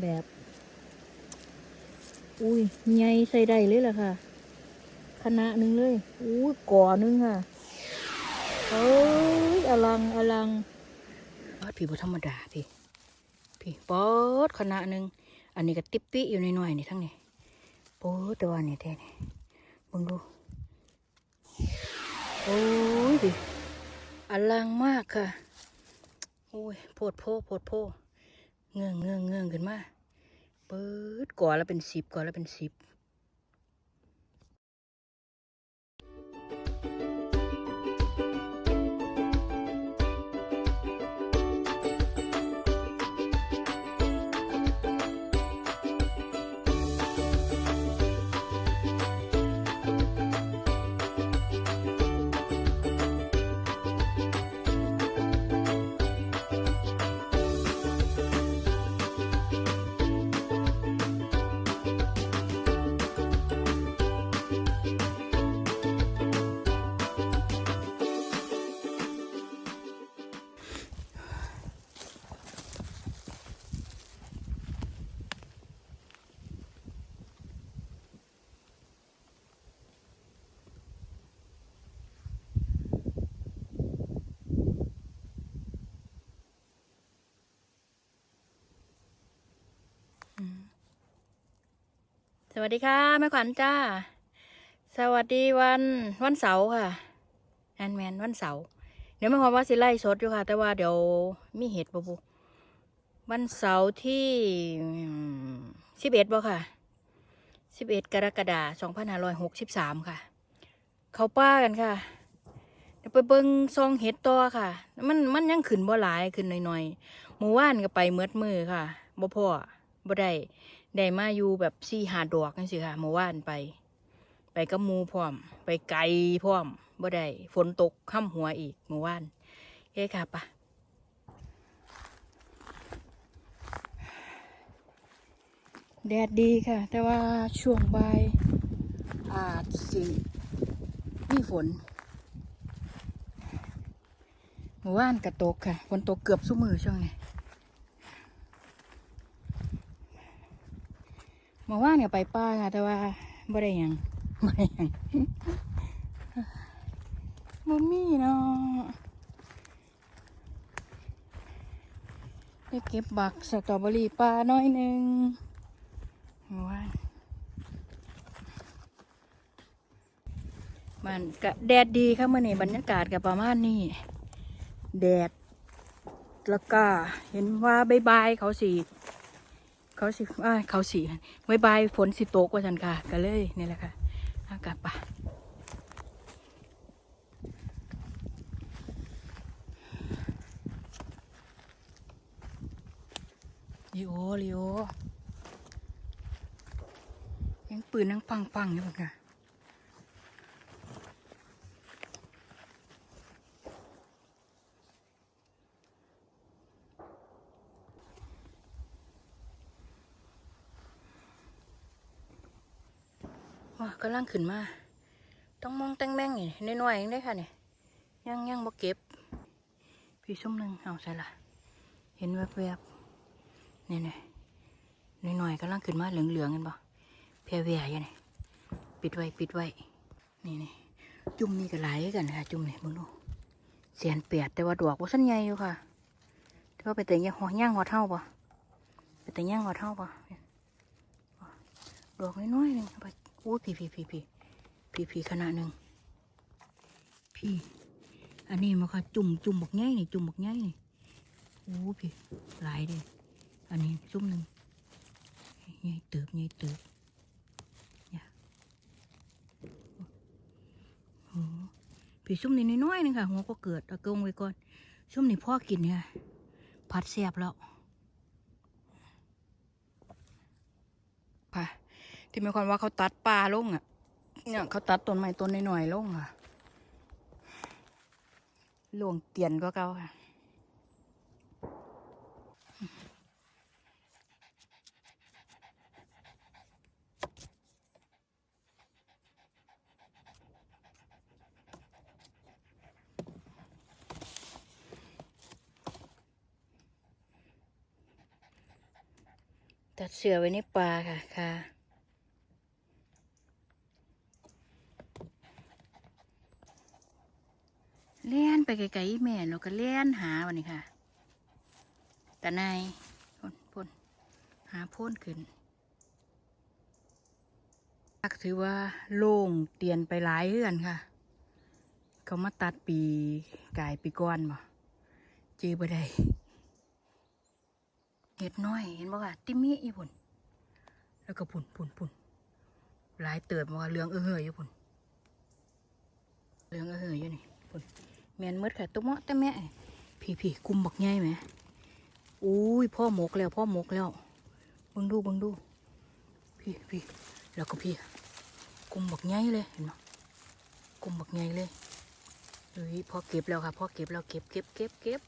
แบบ อุ้ยใหญ่ใส่ได้เลยล่ะค่ะคณะหนึ่งเลยอุ้ยก่อหนึงค่ะเอ้ยอลังอลังปอดพี่บ่ธรรมดาพี่พี่ปอดคณะหนึ่งอันนี้ก็ติ๊บปี้อยู่ในหน่อยนี่ทั้งนี้โอ้แต่ว่านี่แท้นี่เบิ่งดูโอ้ยดิอลังมากค่ะโอ้ยโพดโพโพดโพ เงื่องเงื่องเงื่องขึ้นมาเปิดก่อนแล้วเป็นสิบก่อนแล้วเป็นสิบ วัสดีค่ะแม่ขวัญจ้า สวัสดีวันวันเสาร์ค่ะแอนแมนวันเสาร์เดี๋ยวแม่ขวัญว่าสิไล่สดอยู่ค่ะ แต่ว่าเดี๋ยวมีเหตุบุบุวันเสาร์ที่สิบเอ็ดบ่ค่ะสิบเอ็ดกรกฎาสองพันห้าร้อยหกสิบสามค่ะ เขาป้ากันค่ะเดี๋ยวไปเบิ้งซองเห็ดต่อค่ะ มันมันยังขึ้นบ่หลายขึ้นหน่อยๆหมู่ว่านก็ไปเมืดมือค่ะบ่พ่อบ่ได้ ได้มาอยู่แบบสี่หาดอกนั่นสิค่ะเมื่อวานไป ไปกับมูพร้อม ไปไกลพร้อมบ่ได้ฝนตกค่ำหัวอีกเมื่อวานเฮ้ค่ะปะแดดดีค่ะ แต่ว่าช่วงบ่ายอาจสิมีฝนเมื่อวานกระตกค่ะฝนตกเกือบสุมือช่วงนี้ มื่อวานเนี่ยไปป้าค่ะแต่ว่าบ่ได้ยังบ่ได้ยังบ่มีเนาะได้เก็บบักสตรอเบอรี่ปลาน้อยหนึ่งเมื่ามันก็แดดดีค่ะเมื่อนี้บรรยากาศกับประมาณนี้แดดแล้วก็เห็นว่าใบายบเขาสี เขาสิอ่าเขาสิบายบายฝนสิโตกว่าฉันค่ะก็เลยนี่แหละค่ะอากาศป่ะลีโอลีโอยังปืนนั่งปังปังอยู่บ้างค่ะ ว้ากำลังขึ้นมา ต้องมองแตงแมงนี่น้อยๆเองได้ค่ะเนี่ยยังยังบ่เก็บ พี่ส้มหนึ่งเอาใส่ละเห็นแวบๆนี่นี่น้อยๆกำลังขึ้นมาเหลืองๆกันบ่แพรเวียอยู่นี่ปิดไว้ปิดไว้ นี่นี่จุ่มนี่ก็หลายกันค่ะ จุ่มนี่มึงดูเสียนเปียดแต่ว่าดอกว่าสั้นใหญ่อยู่ค่ะแต่ว่าไปแต่ยังหัวย่างหัวเท่าป่ะไปแต่ย่างหัวเท่าป่ะดอกน้อยๆหนึงไป อู้พี่พี่พี่พี่พี่พี่ขนาดหนึ่งพี่ อันนี้มาค่ะจุ่มจุ่มบักง่ายนี่จุ่มบักง่ายนี่อู้พี่หลายเลยอันนี้จุ่มหนึ่งใหญ่เติบใหญ่เติบเนี่ยโอ้พี่ซุ่มนี่น้อยๆนึงค่ะหัวก็เกิดเอากงไว้ก่อนซุ่มนี่พ่อกินเนี่ยผัดแซ่บแล้วค่ะ ที่มายความว่าเขาตัดป่าลงอะ เนี่ยเขาตัดต้นไม้ต้นหน้อยๆลงค่ะหลวงเตียนก็เก่าค่ะ ตัดเสือไว้ในปลาค่ะค่ะ เลี้ยน ไปไกลๆแม่เราก็เลี้ยนหาวันนี้ค่ะแต่นายพ่นพ่นหาพ่นขึ้นถือว่าโล่งเตียนไปหลายเรือนค่ะ เขามาตัดปีกายปีก้อนบ่เจอบ่ได้เห็ดน้อยเห็นบ่ค่ะติมีอีพุ่นแล้วก็พุ่นพุ่นพุ่นหลายเติบมาเหลืองเออเฮยอยู่พุ่นเหลืองเออเฮยอยู่นี่พุ่น แมนมืดค่ะตุ๊กเมาะแต่แม่พี่พี่กุมบักใหญ่ไหมอุ้ยพ่อหมกแล้วพ่อหมกแล้วบิ่งดูบิ่งดู พี่พี่แล้วก็พี่กุมบักใหญ่เลยเห็นไหมกุมบักใหญ่เลยเฮ้ยพอเก็บแล้วค่ะพ่อเก็บแล้วเก็บเก็บเก็บเก็บ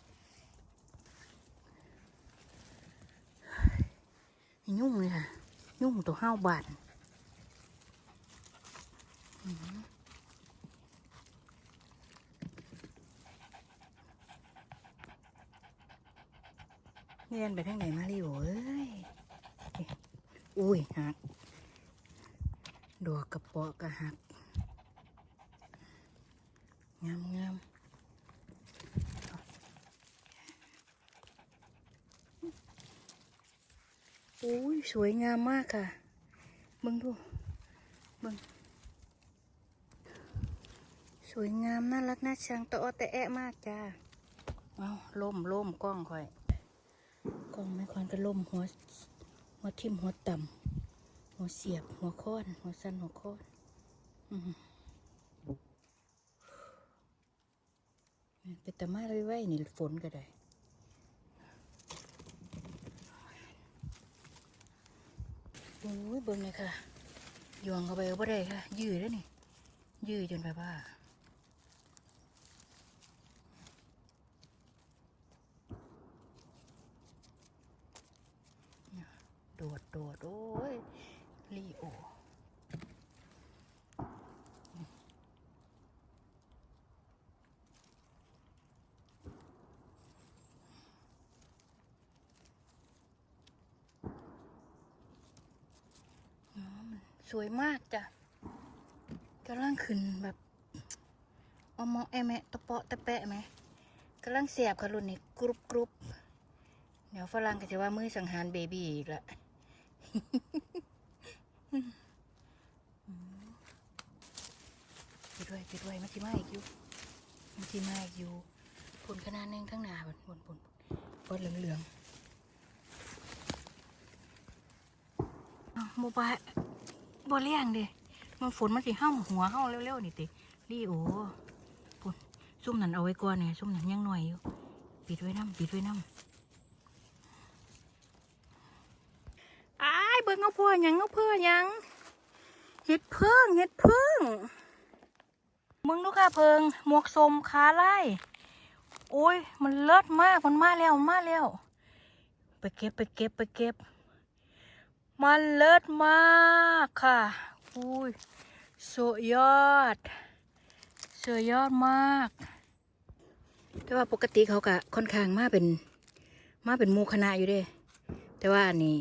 ยุ่งเลยค่ะยุ่งตัวห้าวบาทอื้อหือ เรียนไปทางไหนมาลิโอเอ้ย อุ้ยหัก ดอกกระเปาะกระหัก งามงามโอ้ยสวยงามมากค่ะเบิ่งดูเบิ่งสวยงามน่ารักน่าชังตะออแต่แอะมากจ้า เอาล่มล่มกล้องค่อย กองไม่ควรก็ล่มหัวหัวทิ่มหัวต่ำหัวเสียบ หัวค้อนหัวสั้นหัวค้อนอือหือเป็นตะมาไว้ๆนี่ฝนก็ได้โอ้ยเบิ่งเลยค่ะโยงเข้าไปก็ได้ค่ะ ยืดแล้วนี่ ยืดจนแบบว่า โดดโดดโอ้ยลีโออ๋อมันสวยมากจ้ะกำลังขึ้นแบบอมอแอแมะตะเปาะตะแปะไหมกำลังเสียบค่ะรุ่นนี้กรุบกรุบเดี๋ยวฝรั่งก็จะว่ามือสังหารเบบี้อีกละ ไปด้วยไปด้วยมันสิมาอีกอยู่มันสิมาอีกอยู่ผลขนาดนึงทั้งหนาบนบนบนบนเหลืองเหลืองโมบายบ่เลี้ยงดิมันฝนมันสิห้าหัวห้าเร็วๆนี่ติรีโอปุ่นซุ่มนั่นเอาไว้ก่อนเนี่ยซุ่มนั่นยังหน่อยอยู่ปิดไว้น้ำปิดไว้น้ำ อ้าเบิ่งเอาพ่อยังเอาเพื่อยังเห็ดเพิ่งเห็ดเพิ่งมึงดูค่ะเพิงหมวกสมขาไล่โอ้ย มันเลิศมากมันมาแล้วมาแล้ว ไปเก็บไปเก็บไปเก็บ มันเลิศมากค่ะอุ้ยสุดยอดสุดยอดมาก แต่ว่าปกติเขากะค่อนข้างมาเป็นมาเป็นมูคณะอยู่เด้ แต่ว่าอันนี้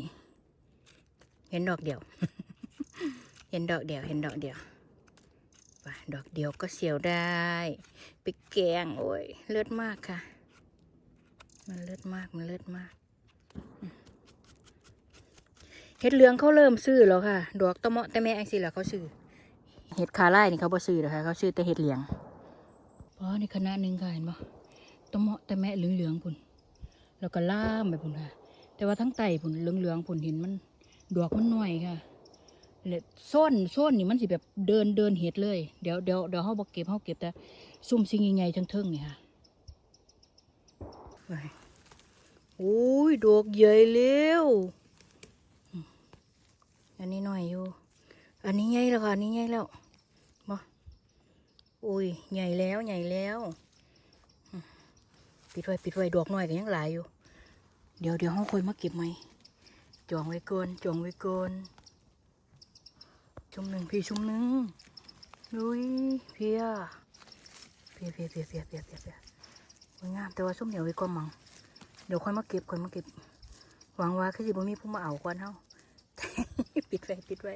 เห็นดอกเดียว เห็นดอกเดียว เห็นดอกเดียวว่าดอกเดียวก็เสียวได้ไปแกงโอ้ยเลิศมากค่ะ มันเลิศมากมันเลิศมากเห็ดเหลืองเขาเริ่มซื้อแล้วค่ะ ดอกตะเมาะตะแม่งสิล่ะเขาซื้อเห็ดคาไล่นี่เขาบ่ซื้อหรอคะเขาซื้อแต่เห็ดเหลืองอ๋อนี่คณะหนึ่งค่ะเห็นปะตะเมาะตะแม่เหลืองๆพุ่นแล้วก็ล่ามไปพุ่นค่ะ แต่ว่าทั้งไตพุ่นเหลืองๆพุ่นเห็นมัน ดอกมันน้อยค่ะเลยส้นส้นนี่มันสิแบบเดินเดินเห็ดเลย เดี๋ยวเดี๋ยวเดี๋ยวเขาบอกเก็บเขาเก็บแต่ซุ่มสิ่งใหญ่ๆเทิงๆนี่ค่ะไปโอ้ยดอกใหญ่เร็วอันนี้หน่อยอยู่ อันนี้ใหญ่แล้วค่ะอันนี้ใหญ่แล้วมาโอ้ยใหญ่แล้วใหญ่แล้วอืมปิดไว้ปิดไว้ดอกหน่อยก็ยังหลายอยู่ เดี๋ยวเดี๋ยวห้องคอยมาเก็บไหม จองไว้ก่อนจองไว้ก่อนชุมหนึ่งพี่ชุมหนึ่งดุยเพียเพียเพียเพียเพียเพียเพียเพียสวยงามแต่ว่าชุ่มเดี๋ยวไว้ก่อนมังเดี๋ยวค่อยมาเก็บค่อยมาเก็บหวังว่าคือสิบ่มีผู้มาเอาก่อนเฮาปิดไว้ปิดไว้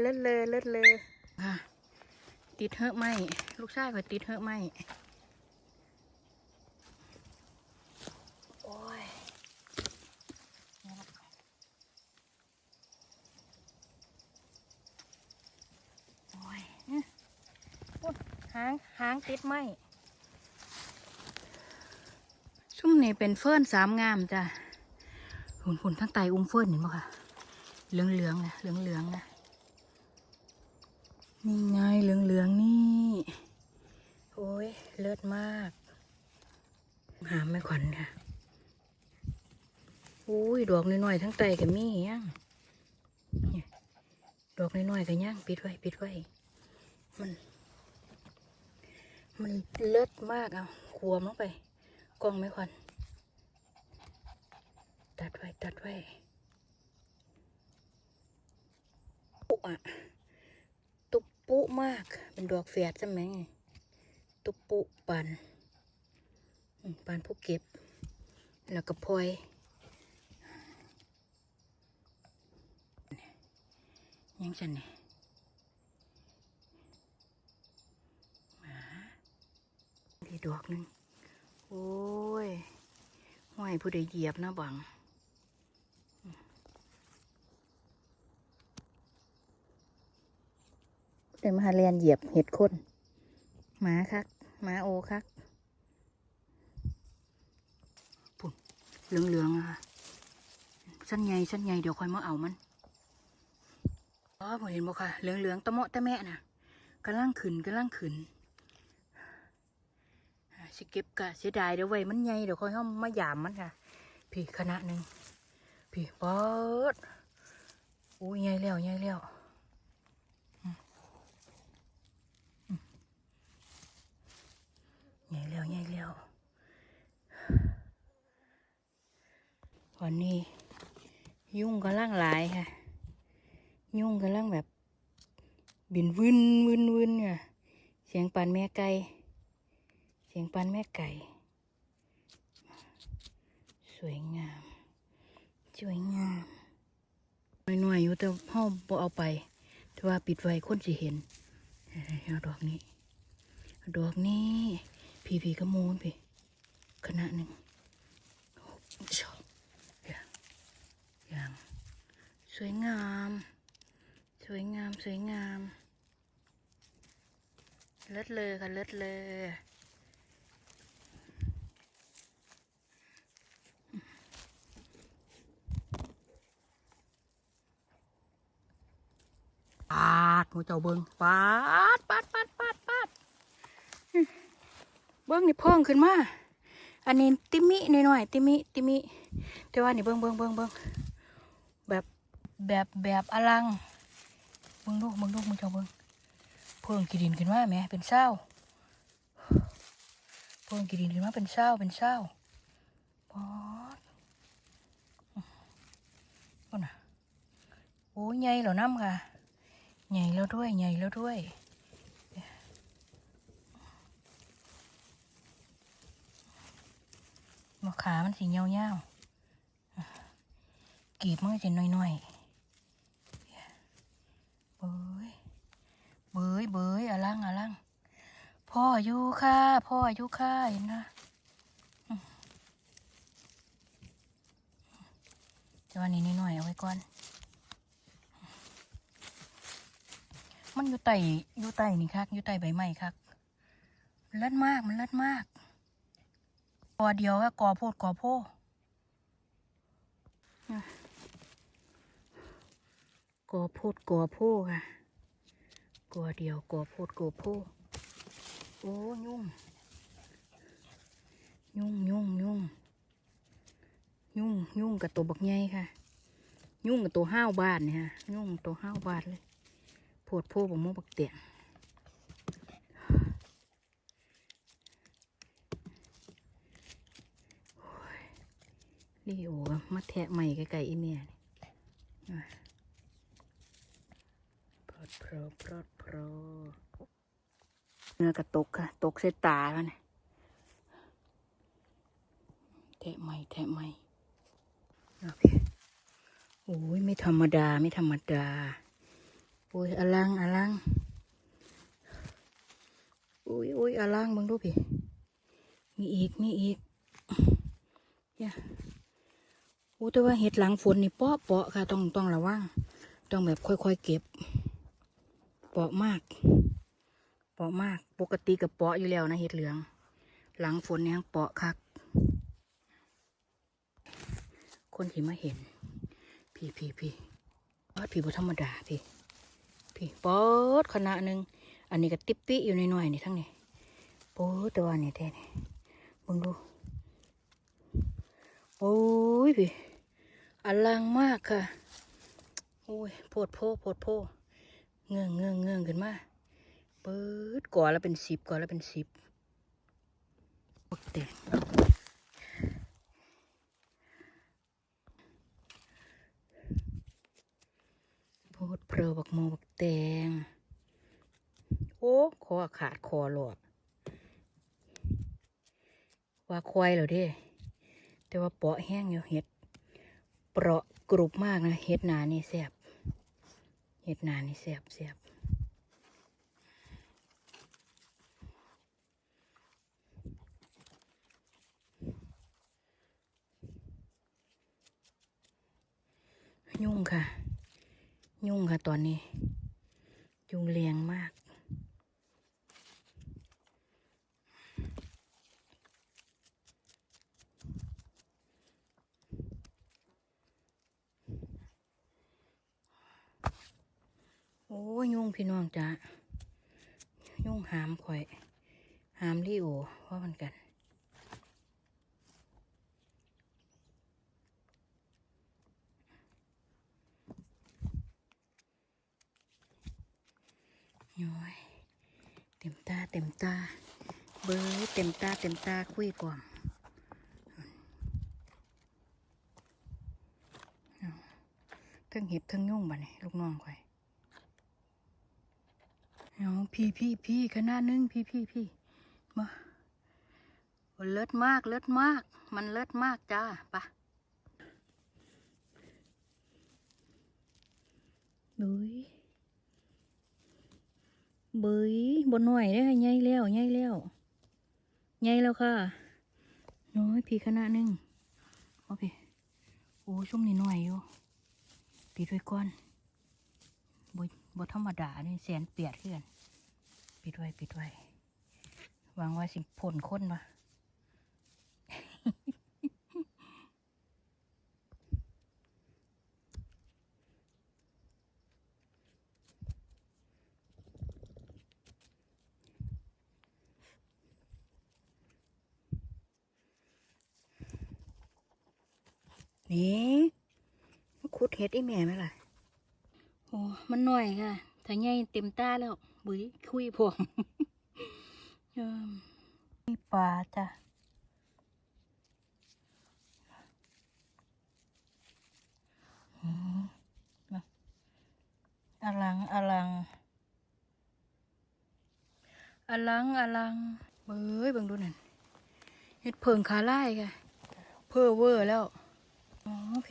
เลิศเลยเลิศเลยอะติดเหอะไหมลูกชายข่อยติดเหอะไหมโอ้ยโอ้ยเนี่ยโอ้ย หางหางติดไหมชุ่มนี่เป็นเฟิร์นสามงามจ้ะหุ่นหุ่นทั้งไตอุ้มเฟิร์นเห็นปะคะเหลืองเหลืองๆนะเหลืองเหลืองๆนะนี่ไงเหลืองเหลืองๆนี่โอ้ยเลิศมาก หามไม่ขวัญค่ะอุ้ยดอกน้อยๆทั้งไตกับมี่ยังดอกน้อยๆกับย่างปิดไว้ปิดไว้มัน มันเลิศมากเอาขวมลงไป กล้องไม่ขวัญตัดไว้ ตัดไว้ปุ๊อะตุบปุมาก เป็นดอกแฝดใช่ไหมตุบปุปันปันผู้เก็บ แล้วก็พลอยยังฉันเนี่ยหมา ดีดอกหนึง โอ้ยห้อยผู้ใดเหยียบนะบังเดี๋ยวมาหาเรียนเหยียบเห็ดคนหมาคักหมาโอคักปุ่นเหลืองๆอะค่ะสั้นใหญ่สั้นใหญ่เดี๋ยวค่อยมาเอามันอ๋อผมเห็นบ่ค่ะ เหลืองๆตะเมาะตะแม่น่ะกำลังขึ้นกำลังขึ้นอ่า สิเก็บกะเสียดายเดี๋ยวไว้มันใหญ่เดี๋ยวค่อยเข้ามายามมันค่ะพี่คณะหนึ่งพี่ปิดอู้ยใหญ่แล้วใหญ่แล้วใหญ่แล้วใหญ่แล้ววันนี้ ยุ่งกำลังหลายค่ะ ยุ่งกำลังแบบ บินวืนวืนวืนเนี่ยเสียงปันแม่ไก่ เสียงปันแม่ไก่ สวยงาม สวยงามหน่อยๆอยู่แต่ห้องบ่เอาไป แต่ว่าปิดไว้คนสิเห็นดอกนี้ ดอกนี้ พีพีก็มูนพี่คณะหนึ่งชอบอย่างอย่างสวยงาม สวยงาม สวยงาม เลิศเลยค่ะ เลิศเลย ปาดหมูเจ้าเบิงปาดปาดปาดปาดปาดเบิ้งนี่เพิ่งขึ้นมา อันนี้ติมิหน่อยๆติมิติมิแต่ว่านี่เบิ้งเบิ้งเบิ้งเบิ้งแบบแบบแบบอลังเบิงลูกเบิงลูกมึงเจ้าเบิ้งเพิ่งกีดินขึ้นมาแหม่เป็นเศร้าเพิ่งกีดินขึ้นมาเป็นเศร้าเป็นเศร้าปอดโอ้น่ะโอ้ยใหญ่เหล่าน้ำค่ะ ใหญ่แล้วด้วยใหญ่แล้วด้วยมะขามันสีเงาเงาวๆกีบมันก็จะน้อยๆเบยเบยเบยอะลังอะลังพ่ออยู่ค่ะ พ่ออยู่ค่ะเห็นนะอืมแต่วันนี้น้อยๆเอาไว้ก่อน มันอยู่ใต้อยู่ใต้นี่คักอยู่ใต้ใบไม้คักมันเลิศมากมันเลิศมากกอเดียวอะกอโพดกอโพกอโพดกอโพค่ะกอเดียวกอโพดกอโพโอ้ยุ่งยุ่งยุ่งยุ่งยุ่งยุ่งกับตัวบักใหญ่ค่ะ ยุ่งกับตัวห้าวบาทเนี่ยค่ะยุ่งตัวห้าวบาทเลย พดโพบักโมบักเตียงลีโอก็มาแทะใหม่ไก่ๆอีเมียนี่อะพรอดพรพรอดพรเนื้อกระตกค่ะ ตกใส่ตาแล้วเนี่ยแทะใหม่แทะใหม่โอ้ยไม่ธรรมดา ไม่ธรรมดา โอ้ยอลังอลังโอ้ยโอ้ยอลังเบังดูพี่มีอีกมีอีกเนี่ยโอ้แต่ว่าเห็ดหลังฝนนี่เปาะเปาะค่ะต้องต้องระวังต้องแบบค่อยๆเก็บ เปาะมาก เปาะมากปกติกับเปาะอยู่แล้วนะเห็ดเหลือง หลังฝนเนี่ยเปาะคัก คนที่มาเห็น พี่พี่พี่อดพี่บ่ธรรมดาพี่ พี่ปอดขนาดหนึ่งอันนี้ก็ติ๊บปี้อยู่ในหน่อยนี่ทั้งนี้โป๊ดแต่ว่านี่แท้นี่เบิ่งดู โอ้ยพี่อลังมากค่ะโอ้ยโพดโพโพดโพเงื่องเงื่องเงื่องขึ้นมาเปิดก่อแล้วเป็นสิบก่อแล้วเป็นสิบบักแตงโพดเพ ลอบักโมบักแตง โอ้คอขาดคอหลอดว่าควายเหรอเด้ แต่ว่าเปาะแห้งอยู่เห็ด เปราะกรุบมากนะ เห็ดหนานี่แสบเห็ดหนานี่แสบแสบยุ่งค่ะ ยุ่งค่ะตอนนี้ ยุงเลียงมาก โอ้ยยุงพี่น้องจ้ะยุ่งหามข่อย หามลี่โอว่ามันกัน ย้อย เต็มตาเต็มตา เบยเต็มตาเต็มตาคุยกว่างเอาเทั้งเห็บเทั้งยุ่งบ่เนี่ยลูกน้องข่อยเอาพี่พี่พี่ขนาดนึงพี่พี่พี่มาเลิศมากเลิศมาก มันเลิศมากจ้าปะบุย เบยบนหน่อยได้ค่ะใหญ่แล้วใหญ่แล้วใหญ่แล้วค่ะ น้อยพีขนาดหนึ่งโอเคโอ้ช่วงนี้หน่อยอยู่ปีด้วยก้อนบบ่ธรรมดานี่แสนเปียดเพื่อนปีด้วยปีด้วยหวังว่าสิผลค้นวะ นี่มาขุดเห็ดไอ้แม่ไหมล่ะโอ้มันหน่อยค่ะถ้าใหญ่เต็มตาแล้วบุ้ยคุยผมเอิ่มมีปลาจ้ะอืมมาอลังอลังอลังอลังเบ้ยเบิ่งดูนั่นเห็ดเพิงขาไล่ค่ะ เพอเวอร์แล้ว อ๋อโอเค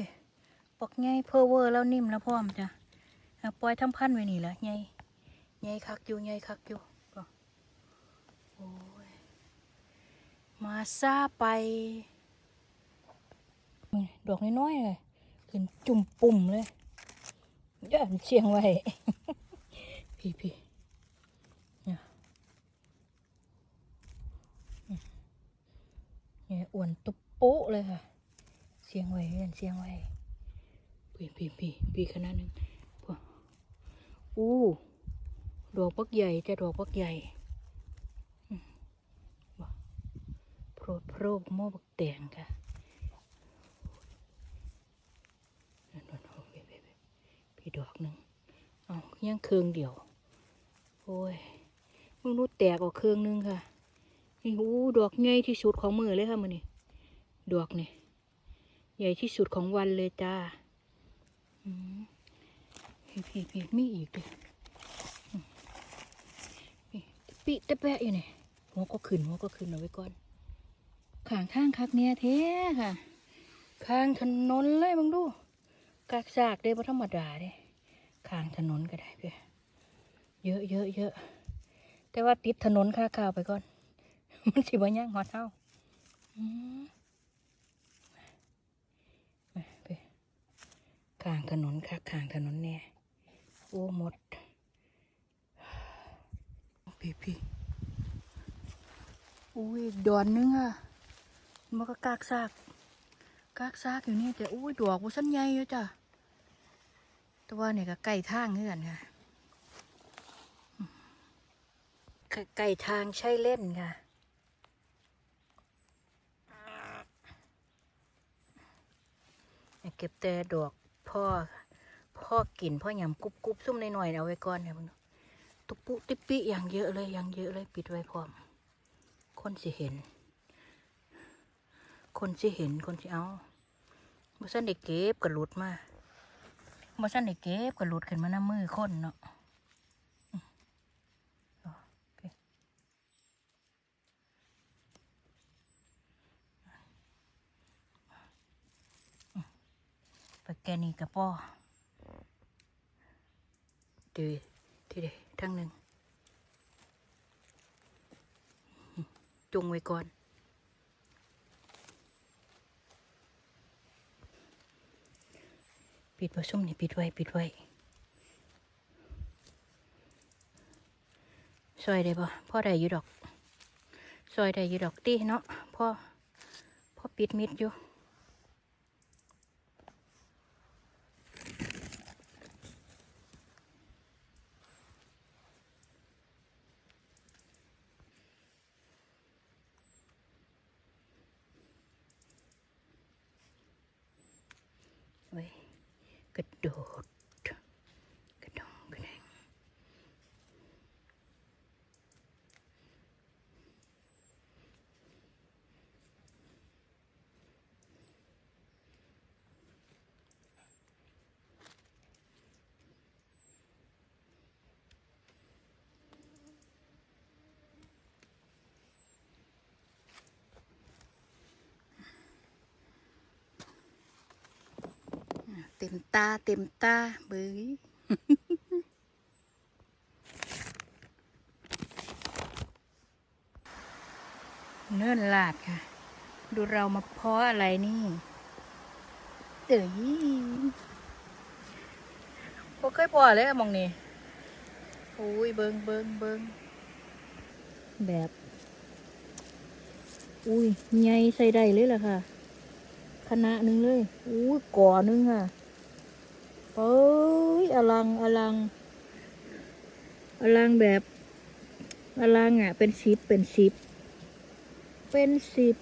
ปอกไงเพอเวอร์แล้วนิ่มแล้วพร้อมจ้ะปล่อยทำพันไว้นี่แหละไงไงคักอยู่ไงคักอยู่ก็โอ้ยมาซาไปดอกน้อยๆเลยขึ้นจุ่มปุ่มเลยย่านเชียงไว้ พี่พี่เนี่ยเนี่ยอ้วนตุ๊บปุ๊เลยค่ะ เสียงไว้เรียนเสียงไว้พี่พี่พี่พี่ขนาดนึงพวอู้ดอกปักใหญ่จะดอกปักใหญ่โพรดโพรกโมบักแตงค่ะนั่นนั่นพี่พี่พี่ดอกหนึ่งเอายังเครื่องเดียว โอ้ยมึงรู้แตกออกเครื่องหนึงค่ะนี่อู้ดอกใหญ่ที่สุดของมือเลยค่ะมือนี่ดอกนี่ ใหญ่ที่สุดของวันเลยจ้าอืมพี่พี่พี่มีอีกเลยอืมนี่ปิตะแปะอยู่เนี่ยหัวก็ขึ้นหัวก็ขึ้นเอาไว้ก่อนขางข้างคักเนี่ยเท้ค่ะ ข้างถนนเลยมึงดูกากซากเด้บ่ธรรมดาเด้ข้างถนนก็ได้เพื่อเยอะเยอะเยอะแต่ว่าติดถนนค่าข้าวไปก่อน มันสิบ่ย่างหอดเท่าอืมมาเพื่อ ข้างถนนค่ะข้างถนนแน่โอ้หมดพี่พี่อุ้ยอีกดอนนึงอะมันก็กากซากกากซากอยู่นี่แต่อุ้ยดอกมันสั้นใหญ่อยู่จ้ะแต่ว่าเนี่ยก็ใกล้ทางเหมือนกันค่ะอืมก็ใกล้ทางใช่เล่นค่ะ เก็บแต่ดอก พ่อพ่อกินพ่อยำกรุบกรุบซุ่มหน่อยๆเอาไว้ก่อนเนี่ยมึงตุปุติปิอย่างเยอะเลยอย่างเยอะเลยปิดไว้พร้อม คนสิเห็น คนสิเห็นคนสิเอาเมื่อสันได้เก็บกระลุดมาเมื่อสันได้เก็บกระลุดขึ้นมาหน้ามือคนเนาะอืมอ๋อโอเคอืมไป แกนี่กระป้อดีทีเดทั้งหนึ่งจงไว้ก่อน ปิดผสมนี่ปิดไว้ ปิดไว้ซอยได้ปะพ่อได้อยู่ดอกซอยได้อยู่ดอกตีเนาะพ่อพ่อปิดมิดอยู่ ไว้ กระโดด กระดองกระแดง เต็มตาเต็มตาเบื้ยเนื่นลาดค่ะ ดูเรามาเพาะอะไรนี่เอ้ยพอเคยพอเลยมองนี่โอ้ยเบิงเบิงเบิงแบบ อุ้ยใหญ่ใส่ได้เลยล่ะค่ะคณะหนึ่งเลย อุ้ยก่อหนึงค่ะ เอ้ยอลังอลังอลังแบบอลังอะ เป็นสิบเป็นสิบเป็นสิบ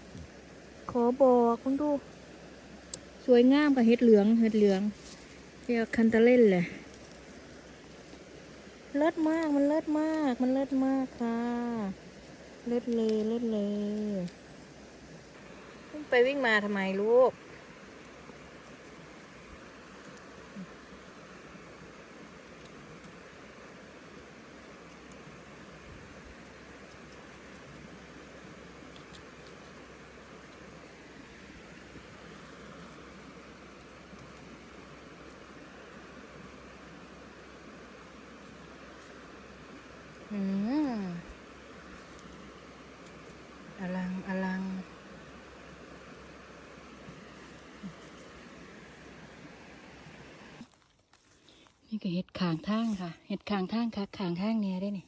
ขอบอกคุณดู สวยงามกับเห็ดเหลืองเห็ดเหลืองเรียกคันตะเล่นเลยเลิศมากมันเลิศมาก มันเลิศมากค่ะ เลิศเลยเลิศเลยไปวิ่งมาทำไมลูก อืมอลัง อลัง นี่ก็เห็ดขางทางค่ะ เห็ดขางทางค่ะขางทางเนี่ยได้นี่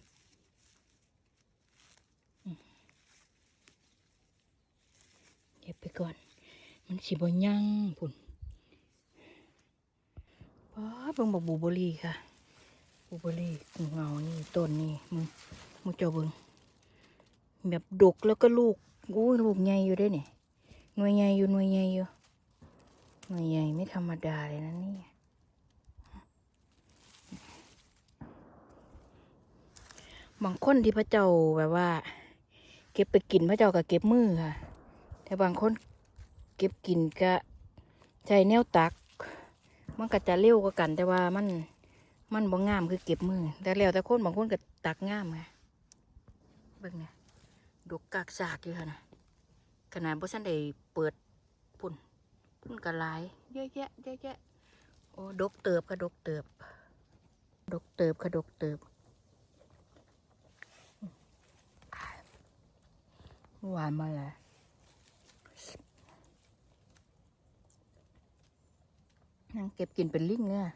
เก็บไปก่อน มันสิบยังพุ่นป๊าเบิ่งบอกบูเบอรี่ค่ะ บูเบอรี่เงานี่ต้นนี่มึงมึงเจ้าเบิ่งแบบดกแล้วก็ลูกโอ้ยลูกใหญ่อยู่เด้วยนี่หน่วยใหญ่อยู่หน่วยใหญ่อยู่หน่วยใหญ่ไม่ธรรมดาเลยนะนี่ บางคนที่พระเจ้าแบบว่า เก็บไปกินพระเจ้าก็เก็บมือค่ะ แต่บางคนเก็บกินก็ใช้แนวตัก มันก็จะเร็วกว่ากัน แต่ว่ามันมันบ่งามคือเก็บมือ แต่แล้วแต่คนบางคนก็ตักงามไงเบิ่งเนี่ยดกกากสากอยู่ค่ะนะขนาดบ่ทันได้เปิดพุ่นพุ่นกระหลายเยอะแยะเยอะแยะโอ้ดกเติบค่ะดกเติบ ดกเติบค่ะดกเติบ หวานมาแล้วนั่งเก็บกินเป็นลิงเนี่ย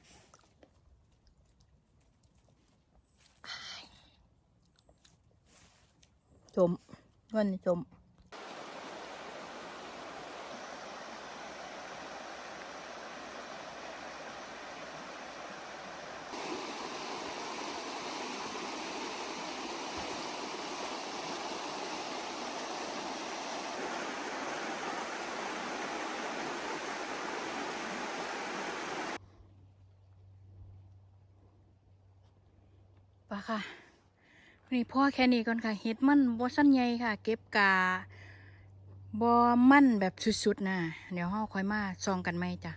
ชมวันนี้ชม ค่ะนี่พ่อแค่นี้ก่อนค่ะเห็ดมันบ่สั้นใหญ่ค่ะ เก็บกาบ่มั่นแบบสุดๆนะเดี๋ยวเฮาค่อยมาซองกันไหมจ้ะ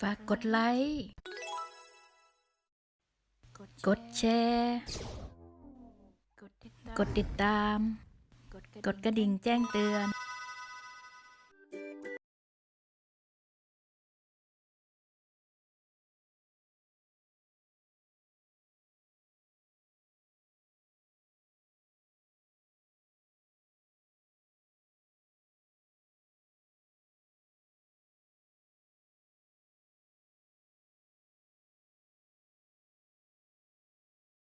ฝากกดไลค์ กดแชร์ กดติดตาม กดกระดิ่งแจ้งเตือน